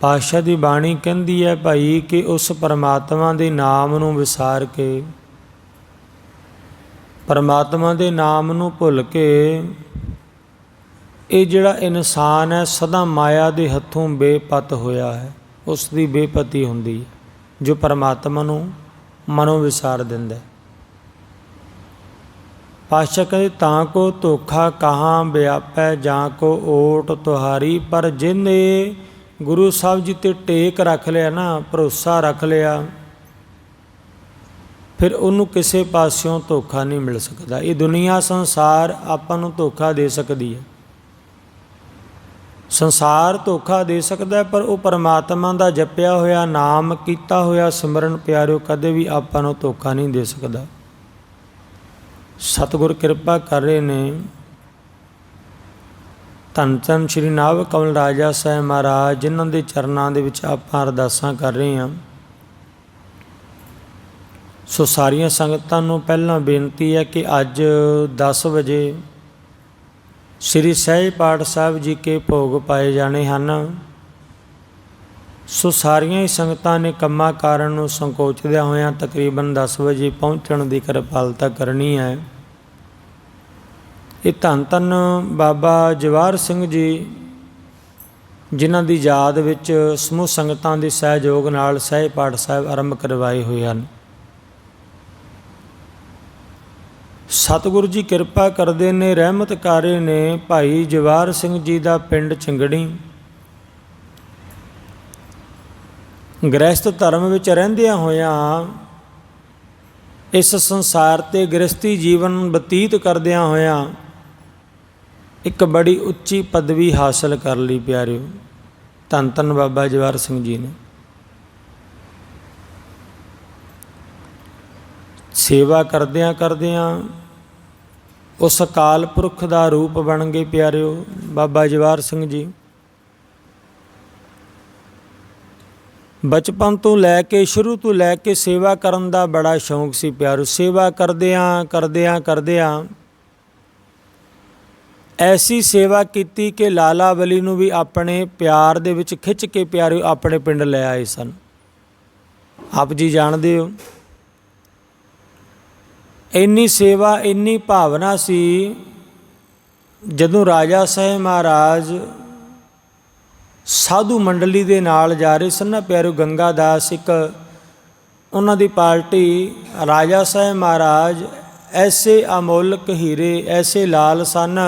ਪਾਤਸ਼ਾਹ ਦੀ ਬਾਣੀ ਕਹਿੰਦੀ ਹੈ ਭਾਈ ਕਿ ਉਸ ਪਰਮਾਤਮਾ ਦੇ ਨਾਮ ਨੂੰ ਵਿਸਾਰ ਕੇ, ਪਰਮਾਤਮਾ ਦੇ ਨਾਮ ਨੂੰ ਭੁੱਲ ਕੇ ਇਹ ਜਿਹੜਾ ਇਨਸਾਨ ਹੈ ਸਦਾ ਮਾਇਆ ਦੇ ਹੱਥੋਂ ਬੇਪਤ ਹੋਇਆ ਹੈ, ਉਸ ਦੀ ਬੇਪਤੀ ਹੁੰਦੀ ਹੈ, ਜੋ ਪਰਮਾਤਮਾ ਨੂੰ ਮਨੋਂ ਵਿਸਾਰ ਦਿੰਦਾ ਹੈ। ਪਾਤਸ਼ਾਹ ਕਹਿੰਦੇ, ਤਾਂ ਕੋ ਧੋਖਾ ਕਹਾਂ ਵਿਆਪੈ ਜਾਂ ਕੋ ਓਟ ਤੁਹਾਰੀ, ਪਰ ਜਿਨੇ ਗੁਰੂ ਸਾਹਿਬ ਜੀ ਤੇ ਟੇਕ ਰੱਖ ਲਿਆ ਨਾ, ਭਰੋਸਾ ਰੱਖ ਲਿਆ, ਫਿਰ ਉਹਨੂੰ ਕਿਸੇ ਪਾਸਿਓਂ ਧੋਖਾ ਨਹੀਂ ਮਿਲ ਸਕਦਾ। ਇਹ ਦੁਨੀਆ, ਸੰਸਾਰ ਆਪਾਂ ਨੂੰ ਧੋਖਾ ਦੇ ਸਕਦੀ ਹੈ। ਸੰਸਾਰ ਧੋਖਾ ਦੇ ਸਕਦਾ ਪਰ ਉਹ ਪਰਮਾਤਮਾ ਦਾ ਜਪਿਆ ਹੋਇਆ, ਨਾਮ ਕੀਤਾ ਹੋਇਆ, ਸਿਮਰਨ ਪਿਆਰਿਓ, ਕਦੇ ਵੀ ਆਪਾਂ ਨੂੰ ਧੋਖਾ ਨਹੀਂ ਦੇ ਸਕਦਾ। ਸਤਿਗੁਰ ਕਿਰਪਾ ਕਰ ਰਹੇ ਨੇ। ਧੰਨ ਧੰਨ ਸ਼੍ਰੀ ਨਾਭ ਕਮਲ ਰਾਜਾ ਸਾਹਿਬ ਮਹਾਰਾਜ, ਜਿਨ੍ਹਾਂ ਦੇ ਚਰਨਾਂ ਦੇ ਵਿੱਚ ਆਪਾਂ ਅਰਦਾਸਾਂ ਕਰ ਰਹੇ ਹਾਂ। ਸੋ ਸਾਰੀਆਂ ਸੰਗਤਾਂ ਨੂੰ ਪਹਿਲਾਂ ਬੇਨਤੀ ਹੈ ਕਿ ਅੱਜ 10 ਵਜੇ ਸ੍ਰੀ ਸਹਿਜ ਪਾਠ ਸਾਹਿਬ ਜੀ ਕੇ ਭੋਗ ਪਾਏ ਜਾਣੇ ਹਨ। ਸੋ ਸਾਰੀਆਂ ਹੀ ਸੰਗਤਾਂ ਨੇ ਕੰਮਾਂ ਕਾਰਨ ਨੂੰ ਸੰਕੋਚਦਿਆਂ ਹੋਇਆਂ ਤਕਰੀਬਨ 10 ਵਜੇ ਪਹੁੰਚਣ ਦੀ ਕਿਰਪਾਲਤਾ ਕਰਨੀ ਹੈ। ਇਹ ਧੰਨ ਧੰਨ ਬਾਬਾ ਜਵਾਰ ਸਿੰਘ ਜੀ, ਜਿਨ੍ਹਾਂ ਦੀ ਯਾਦ ਵਿੱਚ ਸਮੂਹ ਸੰਗਤਾਂ ਦੇ ਸਹਿਯੋਗ ਨਾਲ ਸਹਿਜ ਪਾਠ ਸਾਹਿਬ ਆਰੰਭ ਕਰਵਾਏ ਹੋਏ ਹਨ। ਸਤਿਗੁਰੂ ਜੀ ਕਿਰਪਾ ਕਰਦੇ ਨੇ, ਰਹਿਮਤ ਕਾਰੇ ਨੇ ਭਾਈ ਜਵਾਰ ਸਿੰਘ ਜੀ ਦਾ ਪਿੰਡ ਚੰਗੜੀ। ਗ੍ਰਸਥ ਧਰਮ ਵਿੱਚ ਰਹਿੰਦਿਆਂ ਹੋਇਆਂ ਇਸ ਸੰਸਾਰ ਤੇ ਗ੍ਰਸਤੀ ਜੀਵਨ ਬਤੀਤ ਕਰਦਿਆਂ ਹੋਇਆਂ ਇੱਕ ਬੜੀ ਉੱਚੀ ਪਦਵੀ ਹਾਸਲ ਕਰ ਲਈ ਪਿਆਰਿਓ, ਧੰਨ ਧੰਨ ਬਾਬਾ ਜਵਾਰ ਸਿੰਘ ਜੀ ਨੇ। ਸੇਵਾ ਕਰਦਿਆਂ ਕਰਦਿਆਂ ਉਸ ਅਕਾਲ ਪੁਰਖ ਦਾ ਰੂਪ ਬਣ ਗਏ ਪਿਆਰਿਓ, ਬਾਬਾ ਜਵਾਰ ਸਿੰਘ ਜੀ। ਬਚਪਨ ਤੋਂ ਲੈ ਕੇ, ਸ਼ੁਰੂ ਤੋਂ ਲੈ ਕੇ ਸੇਵਾ ਕਰਨ ਦਾ ਬੜਾ ਸ਼ੌਂਕ ਸੀ ਪਿਆਰੋ ਸੇਵਾ ਕਰਦਿਆਂ ਕਰਦਿਆਂ ਕਰਦਿਆਂ ਐਸੀ ਸੇਵਾ ਕੀਤੀ ਕਿ ਲਾਲਾ ਬਲੀ ਨੂੰ ਵੀ ਆਪਣੇ ਪਿਆਰ ਦੇ ਵਿੱਚ ਖਿੱਚ ਕੇ ਪਿਆਰਿਓ ਆਪਣੇ ਪਿੰਡ ਲੈ ਆਏ ਸਨ। ਆਪ ਜੀ ਜਾਣਦੇ ਹੋ? ਇੰਨੀ ਸੇਵਾ, ਇੰਨੀ ਭਾਵਨਾ ਸੀ, ਜਦੋਂ ਰਾਜਾ ਸਾਹਿਬ ਮਹਾਰਾਜ ਸਾਧੂ ਮੰਡਲੀ ਦੇ ਨਾਲ ਜਾ ਰਹੇ ਸਨ ਨਾ, ਪਿਆਰੋ ਗੰਗਾ ਦਾਸ ਇੱਕ ਉਹਨਾਂ ਦੀ ਪਾਰਟੀ, ਰਾਜਾ ਸਾਹਿਬ ਮਹਾਰਾਜ ਐਸੇ ਅਮੋਲਕ ਹੀਰੇ, ਐਸੇ ਲਾਲ ਸਨ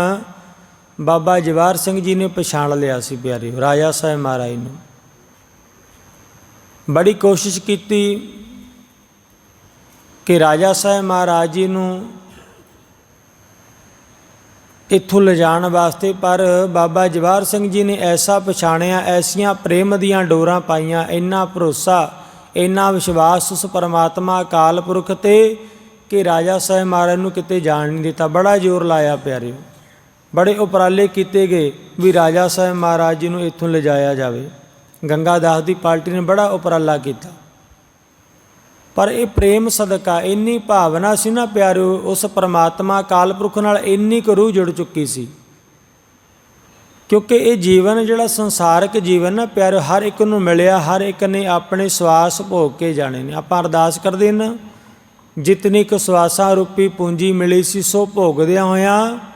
ਬਾਬਾ ਜਵਾਰ ਸਿੰਘ ਜੀ ਨੇ ਪਛਾਣ ਲਿਆ ਸੀ ਪਿਆਰੇ ਰਾਜਾ ਸਾਹਿਬ ਮਹਾਰਾਜ ਨੂੰ। ਬੜੀ ਕੋਸ਼ਿਸ਼ ਕੀਤੀ ਕਿ ਰਾਜਾ ਸਾਹਿਬ ਮਹਾਰਾਜ ਜੀ ਨੂੰ ਇੱਥੋਂ ਲਿਜਾਣ ਵਾਸਤੇ, ਪਰ ਬਾਬਾ ਜਵਾਰ ਸਿੰਘ ਜੀ ਨੇ ਐਸਾ ਪਛਾਣਿਆ, ਐਸੀਆਂ ਪ੍ਰੇਮ ਦੀਆਂ ਡੋਰਾਂ ਪਾਈਆਂ, ਇੰਨਾ ਭਰੋਸਾ, ਇੰਨਾ ਵਿਸ਼ਵਾਸ ਉਸ ਪਰਮਾਤਮਾ ਅਕਾਲ ਪੁਰਖ ਤੇ ਕਿ ਰਾਜਾ ਸਾਹਿਬ ਮਹਾਰਾਜ ਨੂੰ ਕਿਤੇ ਜਾਣ ਨਹੀਂ ਦਿੱਤਾ। ਬੜਾ ਜ਼ੋਰ ਲਾਇਆ ਪਿਆਰਿਓ ਬੜੇ ਉਪਰਾਲੇ ਕੀਤੇ ਗਏ ਵੀ ਰਾਜਾ ਸਾਹਿਬ ਮਹਾਰਾਜ ਜੀ ਨੂੰ ਇੱਥੋਂ ਲਿਜਾਇਆ ਜਾਵੇ। ਗੰਗਾ ਦਾਸ ਦੀ ਪਾਰਟੀ ਨੇ ਬੜਾ ਉਪਰਾਲਾ ਕੀਤਾ। ਪਰ ਇਹ ਪ੍ਰੇਮ ਸਦਕਾ, ਇੰਨੀ ਭਾਵਨਾ ਸੀ ਨਾ ਪਿਆਰਿਓ, ਉਸ ਪਰਮਾਤਮਾ ਕਾਲ ਪੁਰਖ ਨਾਲ ਇੰਨੀ ਕੁ ਰੂਹ ਜੁੜ ਚੁੱਕੀ ਸੀ। ਕਿਉਂਕਿ ਇਹ ਜੀਵਨ ਜਿਹੜਾ ਸੰਸਾਰਿਕ ਜੀਵਨ ਨਾ ਪਿਆਰ ਹਰ ਇੱਕ ਨੂੰ ਮਿਲਿਆ, ਹਰ ਇੱਕ ਨੇ ਆਪਣੇ ਸਵਾਸ ਭੋਗ ਕੇ ਜਾਣੇ ਨੇ। ਆਪਾਂ ਅਰਦਾਸ ਕਰਦੇ ਨਾ, ਜਿਤਨੀ ਕੁ ਸਵਾਸਾਂ ਰੂਪੀ ਪੂੰਜੀ ਮਿਲੀ ਸੀ, ਸੋ ਭੋਗਦਿਆਂ ਹੋਇਆਂ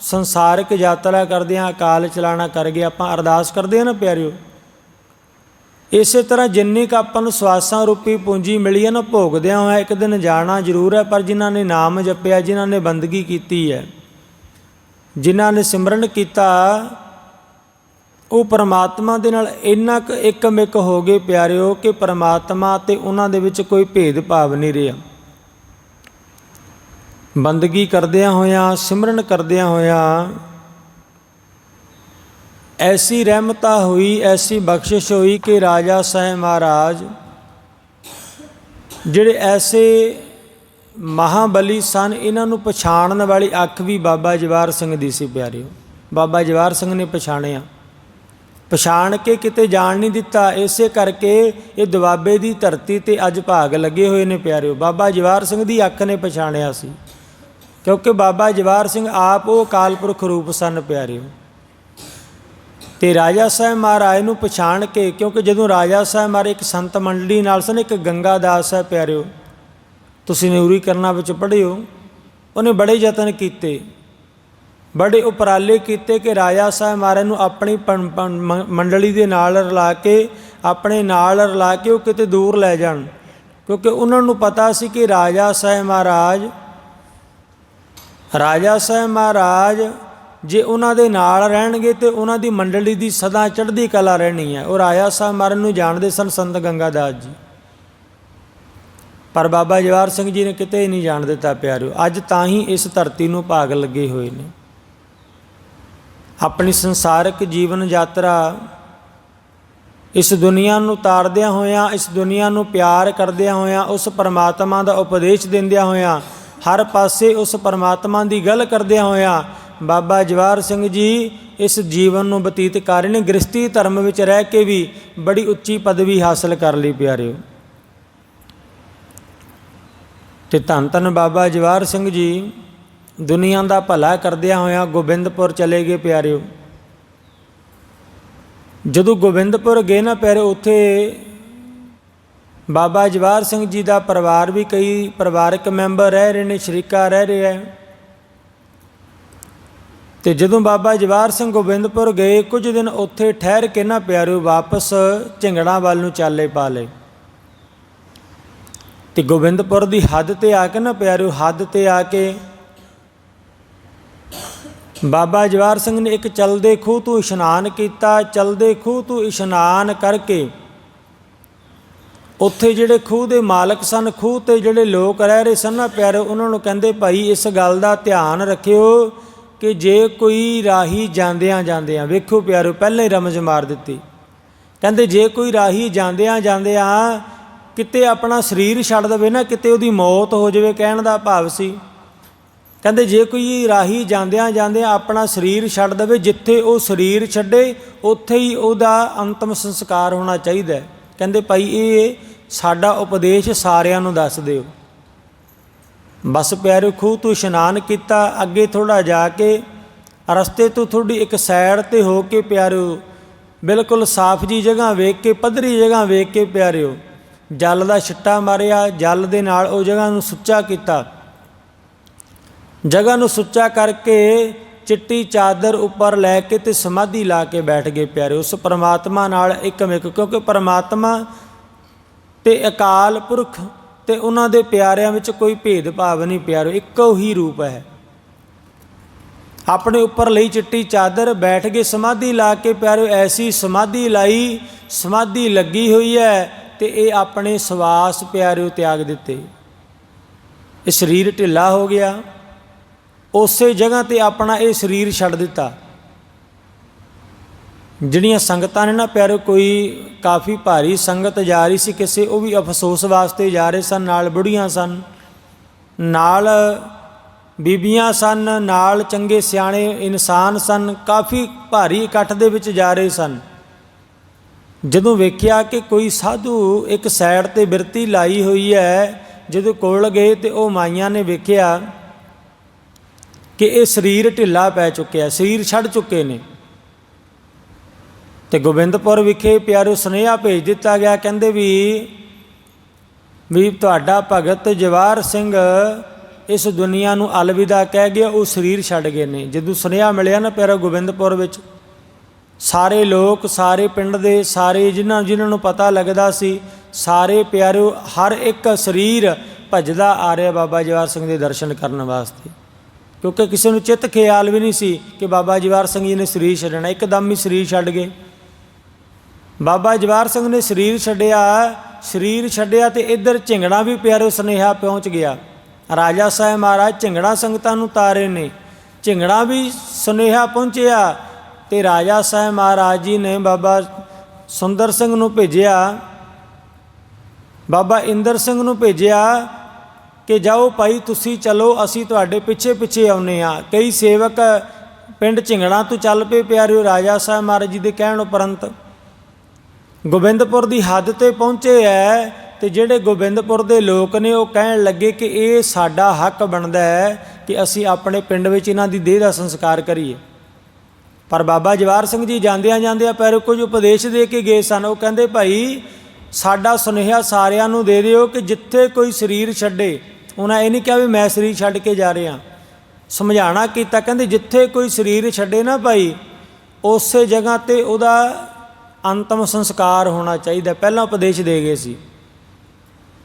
ਸੰਸਾਰਿਕ ਯਾਤਰਾ ਕਰਦਿਆਂ ਅਕਾਲ ਚਲਾਣਾ ਕਰ ਗਏ, ਆਪਾਂ ਅਰਦਾਸ ਕਰਦੇ ਹਾਂ ਨਾ ਪਿਆਰਿਓ। ਇਸੇ ਤਰ੍ਹਾਂ ਜਿੰਨੀ ਕ ਆਪਾਂ ਨੂੰ ਸਵਾਸਾਂ ਰੂਪੀ ਪੂੰਜੀ ਮਿਲੀ ਹੈ ਨਾ, ਭੋਗਦਿਆਂ ਹੋਇਆ ਇੱਕ ਦਿਨ ਜਾਣਾ ਜ਼ਰੂਰ ਹੈ, ਪਰ ਜਿਨ੍ਹਾਂ ਨੇ ਨਾਮ ਜਪਿਆ, ਜਿਨ੍ਹਾਂ ਨੇ ਬੰਦਗੀ ਕੀਤੀ ਹੈ, ਜਿਨ੍ਹਾਂ ਨੇ ਸਿਮਰਨ ਕੀਤਾ, ਉਹ ਪਰਮਾਤਮਾ ਦੇ ਨਾਲ ਇੰਨਾ ਕੁ ਇੱਕਮਿਕ ਹੋ ਗਏ ਪਿਆਰਿਓ ਕਿ ਪਰਮਾਤਮਾ ਤੇ ਉਹਨਾਂ ਦੇ ਵਿੱਚ ਕੋਈ ਭੇਦ ਭਾਵ ਨਹੀਂ ਰਿਹਾ। ਬੰਦਗੀ ਕਰਦਿਆਂ ਹੋਇਆਂ, ਸਿਮਰਨ ਕਰਦਿਆਂ ਹੋਇਆਂ, ਐਸੀ ਰਹਿਮਤਾ ਹੋਈ, ਐਸੀ ਬਖਸ਼ਿਸ਼ ਹੋਈ ਕਿ ਰਾਜਾ ਸਾਹਿਬ ਮਹਾਰਾਜ, ਜਿਹੜੇ ਐਸੇ ਮਹਾਬਲੀ ਸਨ, ਇਹਨਾਂ ਨੂੰ ਪਛਾਣਨ ਵਾਲੀ ਅੱਖ ਵੀ ਬਾਬਾ ਜਵਾਰ ਸਿੰਘ ਦੀ ਸੀ ਪਿਆਰਿਓ। ਬਾਬਾ ਜਵਾਰ ਸਿੰਘ ਨੇ ਪਛਾਣਿਆ। ਪਛਾਣ ਕੇ ਕਿਤੇ ਜਾਣ ਨਹੀਂ ਦਿੱਤਾ। ਇਸੇ ਕਰਕੇ ਇਹ ਦੁਆਬੇ ਦੀ ਧਰਤੀ ਤੇ ਅੱਜ ਭਾਗ ਲੱਗੇ ਹੋਏ ਨੇ ਪਿਆਰਿਓ। ਬਾਬਾ ਜਵਾਰ ਸਿੰਘ ਦੀ ਅੱਖ ਨੇ ਪਛਾਣਿਆ ਸੀ। ਕਿਉਂਕਿ ਬਾਬਾ ਜਵਾਰ ਸਿੰਘ ਆਪ ਉਹ ਅਕਾਲ ਪੁਰਖ ਰੂਪ ਸਨ, ਪਿਆਰਿਓ। ਤੇ ਰਾਜਾ ਸਾਹਿਬ ਮਹਾਰਾਜ ਨੂੰ ਪਛਾਣ ਕੇ, ਕਿਉਂਕਿ ਜਦੋਂ ਰਾਜਾ ਸਾਹਿਬ ਮਹਾਰਾਜ ਇੱਕ ਸੰਤ ਮੰਡਲੀ ਨਾਲ ਸਨ, ਇੱਕ ਗੰਗਾ ਦਾਸ ਹੈ, ਪਿਆਰਿਓ, ਤੁਸੀਂ ਨਿਊਰੀ ਕਰਨਾ ਵਿੱਚ ਪੜ੍ਹਿਓ। ਉਹਨੇ ਬੜੇ ਯਤਨ ਕੀਤੇ, ਬੜੇ ਉਪਰਾਲੇ ਕੀਤੇ ਕਿ ਰਾਜਾ ਸਾਹਿਬ ਮਹਾਰਾਜ ਨੂੰ ਆਪਣੀ ਪੰ- ਪੰ- ਮੰਡਲੀ ਦੇ ਨਾਲ ਰਲਾ ਕੇ, ਆਪਣੇ ਨਾਲ ਰਲਾ ਕੇ ਉਹ ਕਿਤੇ ਦੂਰ ਲੈ ਜਾਣ। ਕਿਉਂਕਿ ਉਹਨਾਂ ਨੂੰ ਪਤਾ ਸੀ ਕਿ ਰਾਜਾ ਸਾਹਿਬ ਮਹਾਰਾਜ ਰਾਜਾ ਸਾਹਿਬ ਮਹਾਰਾਜ, ਜੇ ਉਹਨਾਂ ਦੇ ਨਾਲ ਰਹਿਣਗੇ ਤੇ ਉਹਨਾਂ ਦੀ ਮੰਡਲੀ ਦੀ ਸਦਾ ਚੜ੍ਹਦੀ ਕਲਾ ਰਹਿਣੀ ਹੈ। ਉਹ ਰਾਜਾ ਸਾਹਿਬ ਮਹਾਰਾਜ ਨੂੰ ਜਾਣਦੇ ਸਨ ਸੰਤ ਗੰਗਾਦਾਸ ਜੀ। ਪਰ ਬਾਬਾ ਜਵਾਰ ਸਿੰਘ ਜੀ ਨੇ ਕਿਤੇ ਨਹੀਂ ਜਾਣ ਦਿੱਤਾ ਪਿਆਰਿਓ। ਅੱਜ ਤਾਂ ਹੀ ਇਸ ਧਰਤੀ ਨੂੰ ਭਾਗ ਲੱਗੇ ਹੋਏ ਨੇ। ਆਪਣੀ ਸੰਸਾਰਿਕ ਜੀਵਨ ਯਾਤਰਾ ਇਸ ਦੁਨੀਆ ਨੂੰ ਤਾਰਦਿਆਂ ਹੋਇਆਂ, ਇਸ ਦੁਨੀਆ ਨੂੰ ਪਿਆਰ ਕਰਦਿਆਂ ਹੋਇਆਂ, ਉਸ ਪਰਮਾਤਮਾ ਦਾ ਉਪਦੇਸ਼ ਦਿੰਦਿਆਂ ਹੋਇਆਂ ਹਰ ਪਾਸੇ ਉਸ ਪਰਮਾਤਮਾ ਦੀ ਗੱਲ ਕਰਦਿਆਂ ਹੋਇਆਂ ਬਾਬਾ ਜਵਾਰ ਸਿੰਘ ਜੀ ਇਸ ਜੀਵਨ ਨੂੰ ਬਤੀਤ ਕਰ ਰਹੇ ਨੇ ਗ੍ਰਸਤੀ ਧਰਮ ਵਿੱਚ ਰਹਿ ਕੇ ਵੀ ਬੜੀ ਉੱਚੀ ਪਦਵੀ ਹਾਸਲ ਕਰ ਲਈ ਪਿਆਰਿਓ। ਤੇ ਧੰਨ ਧੰਨ ਬਾਬਾ ਜਵਾਰ ਸਿੰਘ ਜੀ, ਦੁਨੀਆ ਦਾ ਭਲਾ ਕਰਦਿਆਂ ਹੋਇਆਂ ਗੋਬਿੰਦਪੁਰ ਚਲੇ ਗਏ ਪਿਆਰਿਓ। ਜਦੋਂ ਗੋਬਿੰਦਪੁਰ ਗਏ ਨਾ ਪਿਆਰੇ ਉੱਥੇ ਬਾਬਾ ਜਵਾਰ ਸਿੰਘ ਜੀ ਦਾ ਪਰਿਵਾਰ ਵੀ ਕਈ ਪਰਿਵਾਰਕ ਮੈਂਬਰ ਰਹਿ ਰਹੇ ਨੇ, ਸ਼ਰੀਕਾ ਰਹਿ ਰਿਹਾ ਹੈ। ਤੇ ਜਦੋਂ ਬਾਬਾ ਜਵਾਰ ਸਿੰਘ ਗੋਬਿੰਦਪੁਰ ਗਏ, ਕੁਝ ਦਿਨ ਉੱਥੇ ਠਹਿਰ ਕੇ ਨਾ ਪਿਆਰਿਓ, ਵਾਪਸ ਝਿੰਗੜਾ ਵੱਲ ਨੂੰ ਚਾਲੇ ਪਾ ਲਏ। ਤੇ ਗੋਬਿੰਦਪੁਰ ਦੀ ਹੱਦ ਤੇ ਆ ਕੇ ਨਾ ਪਿਆਰਿਓ, ਹੱਦ ਤੇ ਆ ਕੇ ਬਾਬਾ ਜਵਾਰ ਸਿੰਘ ਨੇ ਇੱਕ ਚਲਦੇ ਖੂਹ ਤੋਂ ਇਸ਼ਨਾਨ ਕੀਤਾ। ਚਲਦੇ ਖੂਹ ਤੋਂ ਇਸ਼ਨਾਨ ਕਰਕੇ ਉੱਥੇ ਜਿਹੜੇ ਖੂਹ ਦੇ ਮਾਲਕ ਸਨ, ਖੂਹ ਤੇ ਜਿਹੜੇ ਲੋਕ ਰਹਿ ਰਹੇ ਸਨ ਨਾ ਪਿਆਰੇ, ਉਹਨਾਂ ਨੂੰ ਕਹਿੰਦੇ, ਭਾਈ, ਇਸ ਗੱਲ ਦਾ ਧਿਆਨ ਰੱਖਿਓ ਕਿ ਜੇ ਕੋਈ ਰਾਹੀ ਜਾਂਦਿਆਂ ਜਾਂਦਿਆਂ ਵੇਖੋ ਪਿਆਰੋ, ਪਹਿਲਾਂ ਹੀ ਰਮਜ ਮਾਰ ਦਿੱਤੀ ਕਹਿੰਦੇ, ਜੇ ਕੋਈ ਰਾਹੀ ਜਾਂਦਿਆਂ ਜਾਂਦਿਆਂ ਕਿਤੇ ਆਪਣਾ ਸਰੀਰ ਛੱਡ ਦੇਵੇ ਨਾ, ਕਿਤੇ ਉਹਦੀ ਮੌਤ ਹੋ ਜਾਵੇ, ਕਹਿਣ ਦਾ ਭਾਵ ਸੀ ਕਹਿੰਦੇ, ਜੇ ਕੋਈ ਰਾਹੀ ਜਾਂਦਿਆਂ ਜਾਂਦਿਆਂ ਆਪਣਾ ਸਰੀਰ ਛੱਡ ਦੇਵੇ, ਜਿੱਥੇ ਉਹ ਸਰੀਰ ਛੱਡੇ, ਉੱਥੇ ਹੀ ਉਹਦਾ ਅੰਤਮ ਸੰਸਕਾਰ ਹੋਣਾ ਚਾਹੀਦਾ ਹੈ। ਕਹਿੰਦੇ ਭਾਈ, ਇਹ ਸਾਡਾ ਉਪਦੇਸ਼ ਸਾਰਿਆਂ ਨੂੰ ਦੱਸ ਦਿਓ। ਬਸ ਪਿਆਰੇ ਖੂਹ ਤੋਂ ਇਸ਼ਨਾਨ ਕੀਤਾ, ਅੱਗੇ ਥੋੜਾ ਜਾ ਕੇ, ਰਸਤੇ ਤੋਂ ਥੋੜੀ ਇੱਕ ਸਾਈਡ ਤੇ ਹੋ ਕੇ ਪਿਆਰਿਓ, ਬਿਲਕੁਲ ਸਾਫ਼ ਜੀ ਜਗ੍ਹਾ ਵੇਖ ਕੇ, ਪੱਧਰੀ ਜਗ੍ਹਾ ਵੇਖ ਕੇ ਪਿਆਰਿਓ, ਜਲ ਦਾ ਛਿੱਟਾ ਮਾਰਿਆ, ਜਲ ਦੇ ਨਾਲ ਉਹ ਜਗ੍ਹਾ ਨੂੰ ਸੁੱਚਾ ਕੀਤਾ। ਜਗ੍ਹਾ ਨੂੰ ਸੁੱਚਾ ਕਰਕੇ ਚਿੱਟੀ ਚਾਦਰ ਉੱਪਰ ਲੈ ਕੇ ਤੇ ਸਮਾਧੀ ਲਾ ਕੇ ਬੈਠ ਗਏ ਪਿਆਰੇ। ਉਸ ਪਰਮਾਤਮਾ ਨਾਲ ਇੱਕਮਿਕ, ਕਿਉਂਕਿ ਪਰਮਾਤਮਾ ਤੇ ਅਕਾਲ ਪੁਰਖ ਤੇ ਉਹਨਾਂ ਦੇ ਪਿਆਰਿਆਂ ਵਿੱਚ ਕੋਈ ਭੇਦਭਾਵ ਨਹੀਂ ਪਿਆਰੋ, ਇੱਕੋ ਹੀ ਰੂਪ ਹੈ। ਆਪਣੇ ਉੱਪਰ ਲਈ ਚਿੱਟੀ ਚਾਦਰ, ਬੈਠ ਕੇ ਸਮਾਧੀ ਲਾ ਕੇ ਪਿਆਰੋ, ਐਸੀ ਸਮਾਧੀ ਲਾਈ, ਸਮਾਧੀ ਲੱਗੀ ਹੋਈ ਹੈ ਤੇ ਇਹ ਆਪਣੇ ਸਵਾਸ ਪਿਆਰਿਓ ਤਿਆਗ ਦਿੱਤੇ। ਇਹ ਸਰੀਰ ਢਿੱਲਾ ਹੋ ਗਿਆ। ਉਸੇ ਜਗ੍ਹਾ ਤੇ ਆਪਣਾ ਇਹ ਸਰੀਰ ਛੱਡ ਦਿੱਤਾ। ਜਿਹੜੀਆਂ ਸੰਗਤਾਂ ਨੇ ਨਾ ਪਿਆਰੇ, ਕੋਈ ਕਾਫੀ ਭਾਰੀ ਸੰਗਤ ਜਾ ਰਹੀ ਸੀ ਕਿਸੇ, ਉਹ ਵੀ ਅਫਸੋਸ ਵਾਸਤੇ ਜਾ ਰਹੇ ਸਨ, ਨਾਲ ਬੁੜੀਆਂ ਸਨ, ਨਾਲ ਬੀਬੀਆਂ ਸਨ, ਨਾਲ ਚੰਗੇ ਸਿਆਣੇ ਇਨਸਾਨ ਸਨ, ਕਾਫੀ ਭਾਰੀ ਇਕੱਠ ਦੇ ਵਿੱਚ ਜਾ ਰਹੇ ਸਨ। ਜਦੋਂ ਵੇਖਿਆ ਕਿ ਕੋਈ ਸਾਧੂ ਇੱਕ ਸਾਈਡ ਤੇ ਬਿਰਤੀ ਲਾਈ ਹੋਈ ਹੈ, ਜਦੋਂ ਕੋਲ ਗਏ ਤੇ ਉਹ ਮਾਈਆਂ ਨੇ ਵੇਖਿਆ ਕਿ ਇਹ ਸਰੀਰ ਢਿੱਲਾ ਪੈ ਚੁੱਕਿਆ, ਸਰੀਰ ਛੱਡ ਚੁੱਕੇ ਨੇ। ਤੇ ਗੋਬਿੰਦਪੁਰ ਵਿਖੇ ਪਿਆਰਿਓ ਸੁਨੇਹਾ ਭੇਜ ਦਿੱਤਾ ਗਿਆ, ਕਹਿੰਦੇ ਵੀ ਵੀ ਤੁਹਾਡਾ ਭਗਤ ਜਵਾਰ ਸਿੰਘ ਇਸ ਦੁਨੀਆ ਨੂੰ ਅਲਵਿਦਾ ਕਹਿ ਗਿਆ, ਉਹ ਸਰੀਰ ਛੱਡ ਗਏ ਨੇ। ਜਦੋਂ ਸੁਨੇਹਾ ਮਿਲਿਆ ਨਾ ਪਿਆਰਾ ਗੋਬਿੰਦਪੁਰ ਵਿੱਚ, ਸਾਰੇ ਲੋਕ, ਸਾਰੇ ਪਿੰਡ ਦੇ, ਸਾਰੇ ਜਿਨ੍ਹਾਂ ਜਿਨ੍ਹਾਂ ਨੂੰ ਪਤਾ ਲੱਗਦਾ ਸੀ, ਸਾਰੇ ਪਿਆਰਿਓ, ਹਰ ਇੱਕ ਸਰੀਰ ਭਜਦਾ ਆ ਰਿਹਾ ਬਾਬਾ ਜਵਾਰ ਸਿੰਘ ਦੇ ਦਰਸ਼ਨ ਕਰਨ ਵਾਸਤੇ। ਕਿਉਂਕਿ ਕਿਸੇ ਨੂੰ ਚਿੱਤ ਖਿਆਲ ਵੀ ਨਹੀਂ ਸੀ ਕਿ ਬਾਬਾ ਜਵਾਰ ਸਿੰਘ ਜੀ ਨੇ ਸਰੀਰ ਛੱਡਣਾ, ਇੱਕਦਮ ਹੀ ਸਰੀਰ ਛੱਡ ਗਏ। ਬਾਬਾ ਜਵਾਰ ਸਿੰਘ ਨੇ ਸਰੀਰ ਛੱਡਿਆ ਸਰੀਰ ਛੱਡਿਆ ਤੇ ਇੱਧਰ ਝਿੰਗੜਾ ਵੀ ਪਿਆਰੇ ਸੁਨੇਹਾ ਪਹੁੰਚ ਗਿਆ। ਰਾਜਾ ਸਾਹਿਬ ਮਹਾਰਾਜ ਝਿੰਗੜਾ ਸੰਗਤਾਂ ਨੂੰ ਤਾਰੇ ਨੇ। ਝਿੰਗੜਾ ਵੀ ਸੁਨੇਹਾ ਪਹੁੰਚਿਆ ਤੇ ਰਾਜਾ ਸਾਹਿਬ ਮਹਾਰਾਜ ਜੀ ਨੇ ਬਾਬਾ ਸੁੰਦਰ ਸਿੰਘ ਨੂੰ ਭੇਜਿਆ। ਬਾਬਾ ਇੰਦਰ ਸਿੰਘ ਨੂੰ ਭੇਜਿਆ ਕਿ ਜਾਓ ਭਾਈ ਤੁਸੀਂ ਚਲੋ, ਅਸੀਂ ਤੁਹਾਡੇ ਪਿੱਛੇ ਪਿੱਛੇ ਆਉਨੇ ਆ ਕਈ ਸੇਵਕ ਪਿੰਡ ਝਿੰਗੜਾ ਤੋਂ ਚੱਲ ਪਏ, ਪਿਆਰਿਓ ਰਾਜਾ ਸਾਹਿਬ ਮਹਾਰਾਜ ਜੀ ਦੇ ਕਹਿਣ ਉਪਰੰਤ। ਗੋਬਿੰਦਪੁਰ ਦੀ ਹੱਦ ਤੇ ਪਹੁੰਚੇ ਐ ਤੇ ਜਿਹੜੇ ਗੋਬਿੰਦਪੁਰ ਦੇ ਲੋਕ ਨੇ ਉਹ ਕਹਿਣ ਲੱਗੇ ਕਿ ਇਹ ਸਾਡਾ ਹੱਕ ਬਣਦਾ ਹੈ ਕਿ ਅਸੀਂ ਆਪਣੇ ਪਿੰਡ ਵਿੱਚ ਇਹਨਾਂ ਦੀ ਦੇਹ ਦਾ ਸੰਸਕਾਰ ਕਰੀਏ। ਪਰ ਬਾਬਾ ਜਵਾਰ ਸਿੰਘ ਜੀ ਜਾਂਦਿਆਂ ਜਾਂਦਿਆਂ ਪਰ ਕੁਝ ਉਪਦੇਸ਼ ਦੇ ਕੇ ਗਏ ਸਨ। ਉਹ ਕਹਿੰਦੇ, ਭਾਈ ਸਾਡਾ ਸੁਨੇਹਾ ਸਾਰਿਆਂ ਨੂੰ ਦੇ ਦਿਓ ਕਿ ਜਿੱਥੇ ਕੋਈ ਸਰੀਰ ਛੱਡੇ, ਉਹਨਾਂ ਇਹ ਨਹੀਂ ਕਿਹਾ ਵੀ ਮੈਂ ਸਰੀਰ ਛੱਡ ਕੇ ਜਾ ਰਿਹਾ। ਸਮਝਾਣਾ ਕੀਤਾ, ਕਹਿੰਦੇ ਜਿੱਥੇ ਕੋਈ ਸਰੀਰ ਛੱਡੇ ਨਾ ਭਾਈ, ਉਸੇ ਜਗ੍ਹਾ ਤੇ ਉਹਦਾ ਅੰਤਮ ਸੰਸਕਾਰ ਹੋਣਾ ਚਾਹੀਦਾ। ਪਹਿਲਾਂ ਉਪਦੇਸ਼ ਦੇ ਗਏ ਸੀ।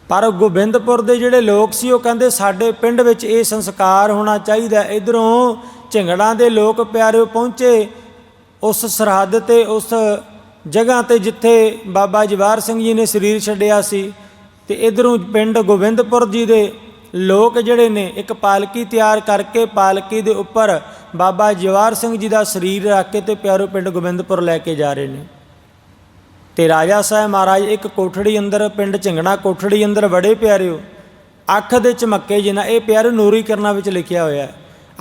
ਪਰ ਗੋਬਿੰਦਪੁਰ ਦੇ ਜਿਹੜੇ ਲੋਕ ਸੀ, ਉਹ ਕਹਿੰਦੇ ਸਾਡੇ ਪਿੰਡ ਵਿੱਚ ਇਹ ਸੰਸਕਾਰ ਹੋਣਾ ਚਾਹੀਦਾ। ਇਧਰੋਂ ਝਿੰਗੜਾਂ ਦੇ ਲੋਕ ਪਿਆਰਿਓ ਪਹੁੰਚੇ, ਉਸ ਸਰਹੱਦ ਤੇ ਉਸ ਜਗ੍ਹਾ ਤੇ ਜਿੱਥੇ ਬਾਬਾ ਜਵਾਰ ਸਿੰਘ ਜੀ ਨੇ ਸਰੀਰ ਛੱਡਿਆ ਸੀ ਤੇ ਇਧਰੋਂ ਪਿੰਡ ਗੋਬਿੰਦਪੁਰ ਜੀ ਦੇ ਲੋਕ ਜਿਹੜੇ ਨੇ, ਇੱਕ ਪਾਲਕੀ ਤਿਆਰ ਕਰਕੇ ਪਾਲਕੀ ਦੇ ਉੱਪਰ ਬਾਬਾ ਜਵਾਰ ਸਿੰਘ ਜੀ ਦਾ ਸਰੀਰ ਰੱਖ ਕੇ ਤੇ ਪਿਆਰੋ ਪਿੰਡ ਗੋਬਿੰਦਪੁਰ ਲੈ ਕੇ ਜਾ ਰਹੇ ਨੇ। ਤੇ ਰਾਜਾ ਸਾਹਿਬ ਮਹਾਰਾਜ ਇੱਕ ਕੋਠੜੀ ਅੰਦਰ, ਪਿੰਡ ਝਿੰਗਣਾ ਕੋਠੜੀ ਅੰਦਰ ਬੜੇ ਪਿਆਰਿਓ, ਅੱਖ ਦੇ ਚਮੱਕੇ ਜਿਨਾ ਇਹ ਪਿਆਰ ਨੂਰੀ ਕਰਨਾ ਵਿੱਚ ਲਿਖਿਆ ਹੋਇਆ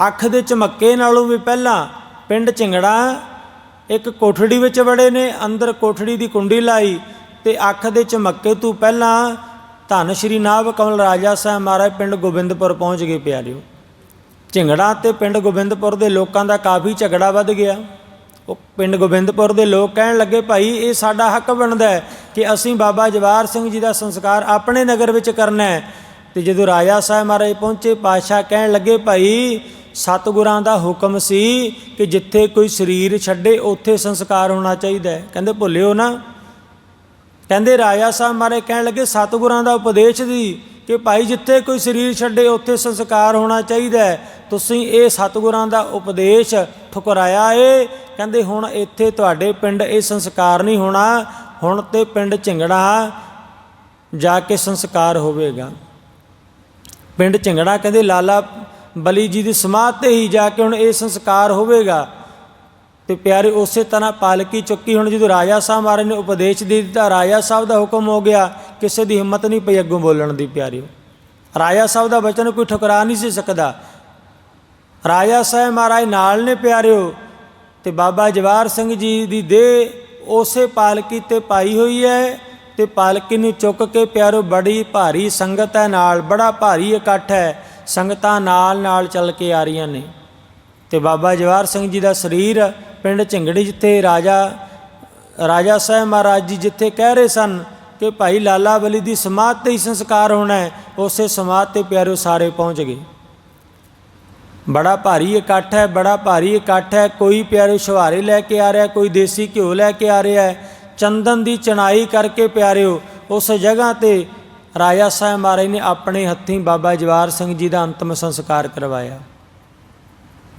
ਅੱਖ ਦੇ ਚਮੱਕੇ ਨਾਲੋਂ ਵੀ ਪਹਿਲਾਂ ਪਿੰਡ ਝਿੰਗੜਾ ਇੱਕ ਕੋਠੜੀ ਵਿੱਚ ਵੜੇ ਨੇ, ਅੰਦਰ ਕੋਠੜੀ ਦੀ ਕੁੰਡੀ ਲਾਈ ਤੇ ਅੱਖ ਦੇ ਚਮੱਕੇ ਤੋਂ ਪਹਿਲਾਂ ਧੰਨ ਸ਼੍ਰੀ ਨਾਭ ਕਮਲ ਰਾਜਾ ਸਾਹਿਬ ਮਹਾਰਾਜ ਪਿੰਡ ਗੋਬਿੰਦਪੁਰ ਪਹੁੰਚ ਗਏ ਪਿਆਰਿਓ। ਝਿੰਗੜਾ ਤੇ ਪਿੰਡ ਗੋਬਿੰਦਪੁਰ ਦੇ ਲੋਕਾਂ ਦਾ ਕਾਫੀ ਝਗੜਾ ਵੱਧ ਗਿਆ। ਉਹ ਪਿੰਡ ਗੋਬਿੰਦਪੁਰ ਦੇ ਲੋਕ ਕਹਿਣ ਲੱਗੇ, ਭਾਈ, ਇਹ ਸਾਡਾ ਹੱਕ ਬਣਦਾ ਹੈ ਕਿ ਅਸੀਂ ਬਾਬਾ ਜਵਾਰ ਸਿੰਘ ਜੀ ਦਾ ਸੰਸਕਾਰ ਆਪਣੇ ਨਗਰ ਵਿੱਚ ਕਰਨਾ ਹੈ। ਤੇ ਜਦੋਂ ਰਾਜਾ ਸਾਹਿਬ ਮਹਾਰਾਜ ਪਹੁੰਚੇ, ਪਾਤਸ਼ਾਹ ਕਹਿਣ ਲੱਗੇ, ਭਾਈ ਸਤਿਗੁਰਾਂ ਦਾ ਹੁਕਮ ਸੀ ਕਿ ਜਿੱਥੇ ਕੋਈ ਸਰੀਰ ਛੱਡੇ ਉੱਥੇ ਸੰਸਕਾਰ ਹੋਣਾ ਚਾਹੀਦਾ ਹੈ। ਕਹਿੰਦੇ ਭੁੱਲਿਓ ਨਾ। ਕਹਿੰਦੇ ਰਾਜਾ ਸਾਹਿਬ ਮਾਰੇ ਕਹਿਣ ਲੱਗੇ, ਸਤਿਗੁਰਾਂ ਦਾ ਉਪਦੇਸ਼ ਦੀ ਕਿ ਭਾਈ ਜਿੱਥੇ ਕੋਈ ਸਰੀਰ ਛੱਡੇ ਉੱਥੇ ਸੰਸਕਾਰ ਹੋਣਾ ਚਾਹੀਦਾ ਤੁਸੀਂ ਇਹ ਸਤਿਗੁਰਾਂ ਦਾ ਉਪਦੇਸ਼ ਠੁਕਰਾਇਆ ਏ। ਕਹਿੰਦੇ ਹੁਣ ਇੱਥੇ ਤੁਹਾਡੇ ਪਿੰਡ ਇਹ ਸੰਸਕਾਰ ਨਹੀਂ ਹੋਣਾ। ਹੁਣ ਤੇ ਪਿੰਡ ਝਿੰਗੜਾ ਜਾ ਕੇ ਸੰਸਕਾਰ ਹੋਵੇਗਾ। ਪਿੰਡ ਝਿੰਗੜਾ ਕਹਿੰਦੇ, ਲਾਲਾ ਬਲੀ ਜੀ ਦੀ ਸਮਾਧ ਤੇ ਹੀ ਜਾ ਕੇ ਹੁਣ ਇਹ ਸੰਸਕਾਰ ਹੋਵੇਗਾ। ਤੇ ਪਿਆਰੇ, ਉਸੇ ਤਰ੍ਹਾਂ ਪਾਲਕੀ ਚੁੱਕੀ ਹੁਣ ਜਦੋਂ ਰਾਜਾ ਸਾਹਿਬ ਮਹਾਰਾਜ ਨੇ ਉਪਦੇਸ਼ ਦੇ ਦਿੱਤਾ, ਰਾਜਾ ਸਾਹਿਬ ਦਾ ਹੁਕਮ ਹੋ ਗਿਆ, ਕਿਸੇ ਦੀ ਹਿੰਮਤ ਨਹੀਂ ਪਈ ਅੱਗੋਂ ਬੋਲਣ ਦੀ ਪਿਆਰਿਓ। ਰਾਜਾ ਸਾਹਿਬ ਦਾ ਬਚਨ ਕੋਈ ਠੁਕਰਾ ਨਹੀਂ ਸੀ ਸਕਦਾ। ਰਾਜਾ ਸਾਹਿਬ ਮਹਾਰਾਜ ਨਾਲ ਨੇ ਪਿਆਰਿਓ, ਤੇ ਬਾਬਾ ਜਵਾਰ ਸਿੰਘ ਜੀ ਦੀ ਦੇਹ ਉਸੇ ਪਾਲਕੀ ਤੇ ਪਾਈ ਹੋਈ ਹੈ, ਤੇ ਪਾਲਕੀ ਨੂੰ ਚੁੱਕ ਕੇ ਪਿਆਰੋ ਬੜੀ ਭਾਰੀ ਸੰਗਤ ਹੈ ਨਾਲ, ਬੜਾ ਭਾਰੀ ਇਕੱਠ ਹੈ। ਸੰਗਤਾਂ ਨਾਲ ਨਾਲ ਚੱਲ ਕੇ ਆ ਰਹੀਆਂ ਨੇ। ਤੇ ਬਾਬਾ ਜਵਾਰ ਸਿੰਘ ਜੀ ਦਾ ਸਰੀਰ ਪਿੰਡ ਝਿੰਗੜੀ ਜਿੱਥੇ ਰਾਜਾ ਰਾਜਾ ਸਾਹਿਬ ਮਹਾਰਾਜ ਜੀ ਜਿੱਥੇ ਕਹਿ ਰਹੇ ਸਨ ਕਿ ਭਾਈ ਲਾਲਾ ਬਲੀ ਦੀ ਸਮਾਧ ਤੇ ਹੀ ਸੰਸਕਾਰ ਹੋਣਾ ਹੈ, ਉਸੇ ਸਮਾਧ ਤੇ ਪਿਆਰਿਓ ਸਾਰੇ ਪਹੁੰਚ ਗਏ। ਬੜਾ ਭਾਰੀ ਇਕੱਠ ਹੈ, ਬੜਾ ਭਾਰੀ ਇਕੱਠ ਹੈ। ਕੋਈ ਪਿਆਰੇ ਸ਼ਵਾਰੇ ਲੈ ਕੇ ਆ ਰਿਹਾ, ਕੋਈ ਦੇਸੀ ਘਿਓ ਲੈ ਕੇ ਆ ਰਿਹਾ ਚੰਦਨ ਦੀ ਚਣਾਈ ਕਰਕੇ ਪਿਆਰਿਓ, ਉਸ ਜਗ੍ਹਾ ਤੇ ਰਾਜਾ ਸਾਹਿਬ ਮਹਾਰਾਜ ਨੇ ਆਪਣੇ ਹੱਥੀਂ ਬਾਬਾ ਜਵਾਰ ਸਿੰਘ ਜੀ ਦਾ ਅੰਤਮ ਸੰਸਕਾਰ ਕਰਵਾਇਆ।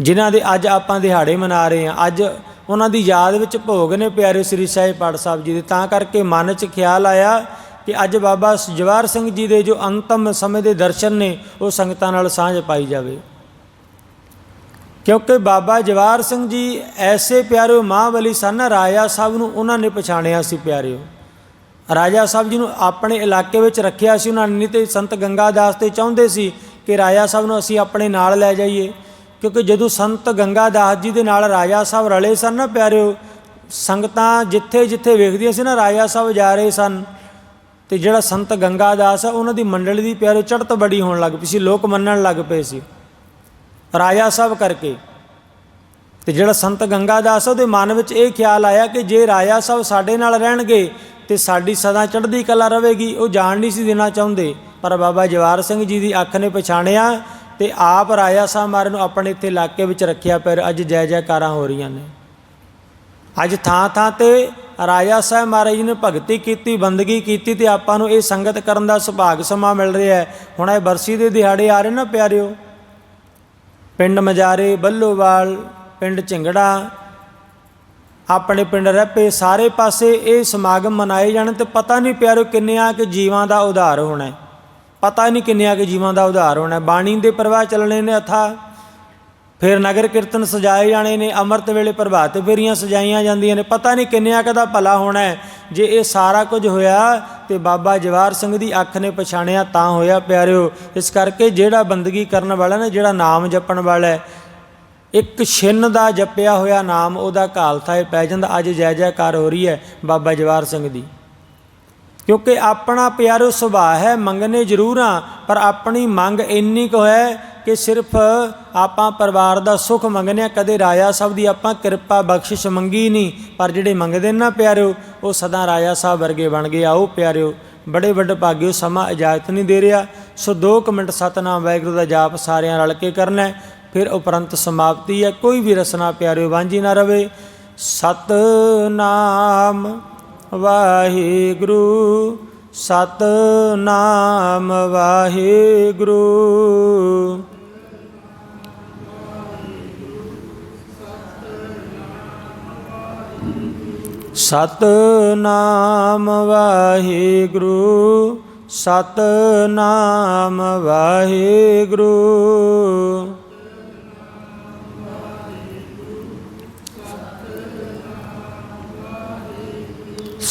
ਜਿਨ੍ਹਾਂ ਦੇ ਅੱਜ ਆਪਾਂ ਦਿਹਾੜੇ ਮਨਾ ਰਹੇ ਹਾਂ, ਅੱਜ ਉਹਨਾਂ ਦੀ ਯਾਦ ਵਿੱਚ ਭੋਗ ਨੇ ਪਿਆਰੇ ਸ੍ਰੀ ਸਾਹਿਬ ਪਾਠ ਸਾਹਿਬ ਜੀ ਦੇ, ਤਾਂ ਕਰਕੇ ਮਨ 'ਚ ਖਿਆਲ ਆਇਆ ਕਿ ਅੱਜ ਬਾਬਾ ਜਵਾਰ ਸਿੰਘ ਜੀ ਦੇ ਜੋ ਅੰਤਮ ਸਮੇਂ ਦੇ ਦਰਸ਼ਨ ਨੇ, ਉਹ ਸੰਗਤਾਂ ਨਾਲ ਸਾਂਝ ਪਾਈ ਜਾਵੇ। ਕਿਉਂਕਿ ਬਾਬਾ ਜਵਾਰ ਸਿੰਘ ਜੀ ਐਸੇ ਪਿਆਰੇ ਮਾਂ ਬਲੀ ਸਨ, ਰਾਜਾ ਸਾਹਿਬ ਨੂੰ ਉਹਨਾਂ ਨੇ ਪਛਾਣਿਆ ਸੀ ਪਿਆਰਿਓ। ਰਾਜਾ ਸਾਹਿਬ ਜੀ ਨੂੰ ਆਪਣੇ ਇਲਾਕੇ ਵਿੱਚ ਰੱਖਿਆ ਸੀ, ਉਹਨਾਂ ਨੇ ਨਹੀਂ ਤੇ ਸੰਤ ਗੰਗਾਦਾਸ ਤੇ ਚਾਹੁੰਦੇ ਸੀ ਕਿ ਰਾਜਾ ਸਾਹਿਬ ਨੂੰ ਅਸੀਂ ਆਪਣੇ ਨਾਲ ਲੈ ਜਾਈਏ। ਕਿਉਂਕਿ ਜਦੋਂ ਸੰਤ ਗੰਗਾਦਾਸ ਜੀ ਦੇ ਨਾਲ ਰਾਜਾ ਸਾਹਿਬ ਰਲੇ ਸਨ ਨਾ ਪਿਆਰਿਓ, ਸੰਗਤਾਂ ਜਿੱਥੇ ਜਿੱਥੇ ਵੇਖਦੀਆਂ ਸੀ ਨਾ ਰਾਜਾ ਸਾਹਿਬ ਜਾ ਰਹੇ ਸਨ, ਤੇ ਜਿਹੜਾ ਸੰਤ ਗੰਗਾਦਾਸ ਆ, ਉਹਨਾਂ ਦੀ ਮੰਡਲੀ ਦੀ ਪਿਆਰਿਓ ਚੜਤ ਬੜੀ ਹੋਣ ਲੱਗ ਪਈ ਸੀ, ਲੋਕ ਮੰਨਣ ਲੱਗ ਪਏ ਸੀ। ਰਾਜਾ ਸਾਹਿਬ ਕਰਕੇ। ਤੇ ਜਿਹੜਾ ਸੰਤ ਗੰਗਾਦਾਸ ਉਹਦੇ ਮਨ ਵਿੱਚ ਇਹ ਖਿਆਲ ਆਇਆ ਕਿ ਜੇ ਰਾਜਾ ਸਾਹਿਬ ਸਾਡੇ ਨਾਲ ਰਹਿਣਗੇ ਤੇ ਸਾਡੀ ਸਦਾ ਚੜ੍ਹਦੀ ਕਲਾ ਰਹੇਗੀ, ਉਹ ਜਾਣ ਨਹੀਂ ਸੀ ਦੇਣਾ ਚਾਹੁੰਦੇ। ਪਰ ਬਾਬਾ ਜਵਾਰ ਸਿੰਘ ਜੀ ਦੀ ਅੱਖ ਨੇ ਪਛਾਣਿਆ ਤੇ ਆਪ ਰਾਜਾ ਸਾਹਿਬ ਮਾਰੇ ਨੂੰ ਆਪਣੇ ਇੱਥੇ ਇਲਾਕੇ ਵਿੱਚ ਰੱਖਿਆ ਪਰ ਅੱਜ ਜੈ ਜੈਕਾਰਾਂ ਹੋ ਰਹੀਆਂ ਨੇ। ਅੱਜ ਥਾਂ ਥਾਂ ਤੇ ਰਾਜਾ ਸਾਹਿਬ ਮਹਾਰਾਜ ਜੀ ਨੇ ਭਗਤੀ ਕੀਤੀ, ਬੰਦਗੀ ਕੀਤੀ ਤੇ ਆਪਾਂ ਨੂੰ ਇਹ ਸੰਗਤ ਕਰਨ ਦਾ ਸੁਭਾਗ ਸਮਾਂ ਮਿਲ ਰਿਹਾ ਹੈ। ਹੁਣ ਇਹ ਬਰਸੀ ਦੇ ਦਿਹਾੜੇ ਆ ਰਹੇ ਨਾ ਪਿਆਰਿਓ? ਪਿੰਡ ਮਜਾਰੇ, ਬੱਲੋਵਾਲ, ਪਿੰਡ ਝਿੰਗੜਾ ਆਪਣੇ ਪਿੰਡ ਰਹਿਪੇ ਸਾਰੇ ਪਾਸੇ ਇਹ ਸਮਾਗਮ ਮਨਾਏ ਜਾਣ ਤੇ ਪਤਾ ਨਹੀਂ ਪਿਆਰੋ ਕਿੰਨਿਆਂ ਕਿ ਜੀਵਾਂ ਦਾ ਉਧਾਰ ਹੋਣਾ ਪਤਾ ਨਹੀਂ ਕਿੰਨਿਆਂ ਕਿ ਜੀਵਾਂ ਦਾ ਉਧਾਰ ਹੋਣਾ ਬਾਣੀ ਦੇ ਪ੍ਰਵਾਹ ਚੱਲਣੇ ਨੇ ਅਥਾ। ਫਿਰ ਨਗਰ ਕੀਰਤਨ ਸਜਾਏ ਜਾਣੇ ਨੇ, ਅੰਮ੍ਰਿਤ ਵੇਲੇ ਪ੍ਰਭਾਤ ਫੇਰੀਆਂ ਸਜਾਈਆਂ ਜਾਂਦੀਆਂ ਨੇ। ਪਤਾ ਨਹੀਂ ਕਿੰਨਿਆਂ ਕੁ ਭਲਾ ਹੋਣਾ ਜੇ ਇਹ ਸਾਰਾ ਕੁਝ ਹੋਇਆ ਤੇ ਬਾਬਾ ਜਵਾਰ ਸਿੰਘ ਦੀ ਅੱਖ ਨੇ ਪਛਾਣਿਆ ਤਾਂ ਹੋਇਆ ਪਿਆਰਿਓ। ਇਸ ਕਰਕੇ ਜਿਹੜਾ ਬੰਦਗੀ ਕਰਨ ਵਾਲਾ ਨਾ, ਜਿਹੜਾ ਨਾਮ ਜਪਣ ਵਾਲਾ ਹੈ ਇੱਕ ਛਿੰਨ ਦਾ ਜਪਿਆ ਹੋਇਆ ਨਾਮ ਉਹਦਾ ਘਾਲ ਥਾਏ ਪੈ ਜਾਂਦਾ। ਅੱਜ ਜੈ ਜੈਕਾਰ ਹੋ ਰਹੀ ਹੈ ਬਾਬਾ ਜਵਾਰ ਸਿੰਘ ਦੀ। ਕਿਉਂਕਿ ਆਪਣਾ ਪਿਆਰੋ ਸੁਭਾਅ ਹੈ, ਮੰਗਨੇ ਜ਼ਰੂਰ ਆ ਪਰ ਆਪਣੀ ਮੰਗ ਇੰਨੀ ਕੁ ਹੈ ਕਿ ਸਿਰਫ ਆਪਾਂ ਪਰਿਵਾਰ ਦਾ ਸੁੱਖ ਮੰਗਨੇ ਆ ਕਦੇ ਰਾਜਾ ਸਾਹਿਬ ਦੀ ਆਪਾਂ ਕਿਰਪਾ ਬਖਸ਼ਿਸ਼ ਮੰਗੀ ਨਹੀਂ, ਪਰ ਜਿਹੜੇ ਮੰਗਦੇ ਨਾ ਪਿਆਰਿਓ, ਉਹ ਸਦਾ ਰਾਜਾ ਸਾਹਿਬ ਵਰਗੇ ਬਣ ਗਏ। ਆਓ ਪਿਆਰਿਓ, ਬੜੇ ਵੱਡੇ ਭਾਗਿਓ, ਸਮਾਂ ਇਜਾਜ਼ਤ ਨਹੀਂ ਦੇ ਰਿਹਾ। ਸੋ 2 ਮਿੰਟ ਸਤਨਾਮ ਵਾਹਿਗੁਰੂ ਦਾ ਜਾਪ ਸਾਰਿਆਂ ਰਲ ਕੇ ਕਰਨਾ ਫਿਰ ਉਪਰੰਤ ਸਮਾਪਤੀ ਹੈ। ਕੋਈ ਵੀ ਰਸਨਾ ਪਿਆਰਿਓ, ਵਾਂਝੀ ਨਾ ਰਵੇ। ਸਤਨਾਮ ਵਾਹਿਗੁਰੂ ਸਤਨਾਮ ਵਾਹਿਗੁਰੂ। ਸਤਨਾਮ ਵਾਹਿਗੁਰੂ ਸਤਨਾਮ ਵਾਹਿਗੁਰੂ।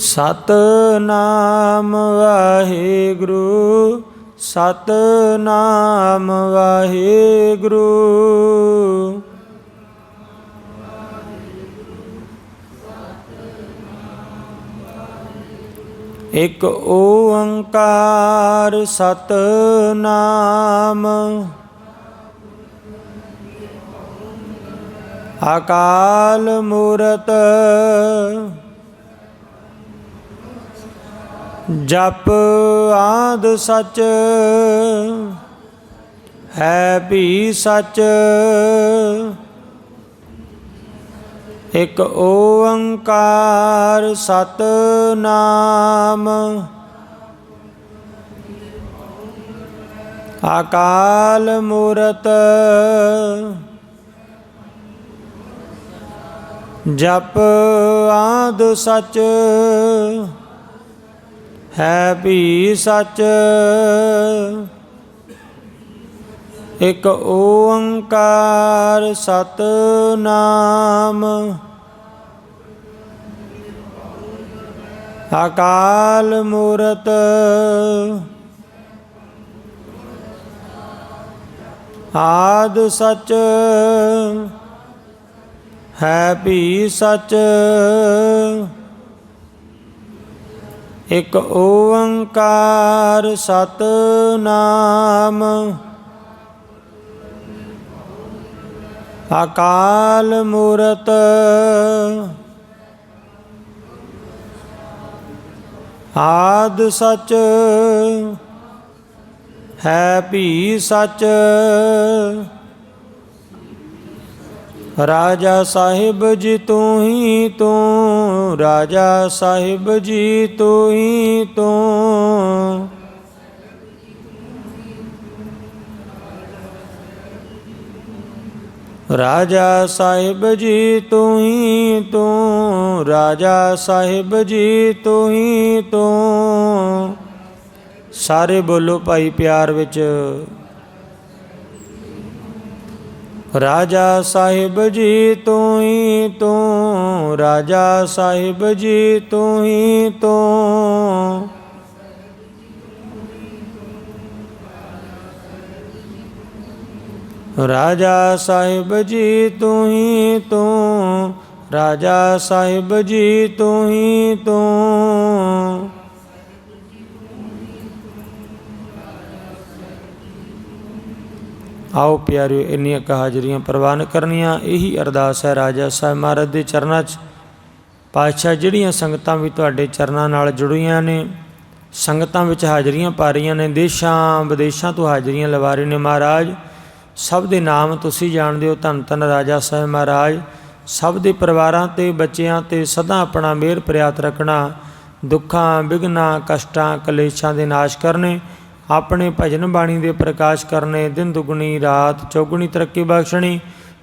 ਸਤਨਾਮ ਵਾਹਿਗੁਰੂ ਸਤਨਾਮ ਵਾਹਿਗੁਰੂ। ਇਕ ਓੰਕਾਰ ਸਤਨਾਮ। ਅਕਾਲ ਮੂਰਤ ਜਪ ਆਦ ਸਚ ਹੈ ਵੀ ਸਚ। ਇਕ ਓੰਕਾਰ ਸਤਨਾਮ ਅਕਾਲ ਮੂਰਤ। ਜਪ ਆਦ ਸਚ ਹੈ ਵੀ ਸਚ। ਇਕ ਓੰਕਾਰ ਸਤਨਾਮ। ਅਕਾਲ ਮੂਰਤ। ਆਦ ਸਚ। ਹੈ ਵੀ ਸਚ। ਇਕ ਓੰਕਾਰ ਸਤਨਾਮ। ਅਕਾਲ ਮੂਰਤ। ਆਦ ਸਚ। ਹੈ ਵੀ ਸਚ। ਰਾਜਾ ਸਾਹਿਬ ਜੀ ਤੂੰ ਹੀ ਤੂੰ। ਰਾਜਾ ਸਾਹਿਬ ਜੀ ਤੂੰ ਹੀ ਤੂੰ। ਰਾਜਾ ਸਾਹਿਬ ਜੀ ਤੂੰ ਹੀ ਤੂੰ, ਰਾਜਾ ਸਾਹਿਬ ਜੀ ਤੂੰ ਹੀ ਤੂੰ। ਸਾਰੇ ਬੋਲੋ ਭਾਈ ਪਿਆਰ ਵਿੱਚ। ਰਾਜਾ ਸਾਹਿਬ ਜੀ ਤੂੰ ਹੀ ਤੂੰ ਰਾਜਾ ਸਾਹਿਬ ਜੀ ਤੂੰ ਹੀ ਤੂੰ। ਰਾਜਾ ਸਾਹਿਬ ਜੀ ਤੂੰ ਹੀ ਤੂੰ। ਰਾਜਾ ਸਾਹਿਬ ਜੀ ਤੂੰ ਹੀ ਤੂੰ। ਆਓ ਪਿਆਰਿਓ, ਇੰਨੀਆਂ ਕਹਾਜਰੀਆਂ ਪ੍ਰਵਾਨ ਕਰਨੀਆਂ। ਇਹੀ ਅਰਦਾਸ ਹੈ ਰਾਜਾ ਸਾਹਿਬ ਮਹਾਰਾਜ ਦੇ ਚਰਨਾਂ 'ਚ। ਪਾਤਸ਼ਾਹ, ਜਿਹੜੀਆਂ ਸੰਗਤਾਂ ਵੀ ਤੁਹਾਡੇ ਚਰਨਾਂ ਨਾਲ ਜੁੜੀਆਂ ਨੇ, ਸੰਗਤਾਂ ਵਿੱਚ ਹਾਜ਼ਰੀਆਂ ਪਾ ਰਹੀਆਂ ਨੇ, ਦੇਸ਼ਾਂ ਵਿਦੇਸ਼ਾਂ ਤੋਂ ਹਾਜ਼ਰੀਆਂ ਲਵਾ ਰਹੇ ਨੇ ਮਹਾਰਾਜ। ਸਭ ਦੇ ਨਾਮ ਤੁਸੀਂ ਜਾਣਦੇ ਹੋ, ਧੰਨ ਧੰਨ ਰਾਜਾ ਸਾਹਿਬ ਮਹਾਰਾਜ। ਸਭ ਦੇ ਪਰਿਵਾਰਾਂ ਤੇ, ਬੱਚਿਆਂ ਤੇ ਸਦਾ ਆਪਣਾ ਮਿਹਰ ਪ੍ਰਿਆਤ ਰੱਖਣਾ, ਦੁੱਖਾਂ ਵਿਗਨਾਂ ਕਸ਼ਟਾਂ, ਕਲੇਸ਼ਾਂ ਦੇ ਨਾਸ਼ ਕਰਨੇ, ਆਪਣੇ ਭਜਨ ਬਾਣੀ ਦੇ ਪ੍ਰਕਾਸ਼ ਕਰਨੇ, ਦਿਨ ਦੁਗਣੀ, ਰਾਤ ਚੌਗਣੀ ਤਰੱਕੀ ਬਖਸ਼ਣੀ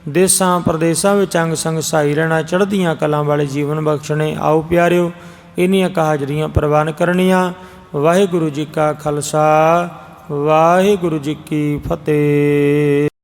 ਦੇਸਾਂ, ਪ੍ਰਦੇਸਾਂ ਵਿੱਚ ਅੰਗ ਸੰਗ ਸਹਾਈ ਰਹਿਣਾ, ਚੜ੍ਹਦੀਆਂ ਕਲਾਂ ਵਾਲੇ ਜੀਵਨ ਬਖਸ਼ਣੇ, ਆਓ ਪਿਆਰਿਓ, ਇੰਨੀਆਂ ਕੁ ਹਾਜ਼ਰੀਆਂ ਪ੍ਰਵਾਨ ਕਰਨੀਆਂ। ਵਾਹਿਗੁਰੂ ਜੀ ਕਾ ਖਾਲਸਾ, ਵਾਹਿਗੁਰੂ ਜੀ ਕੀ ਫਤਿਹ।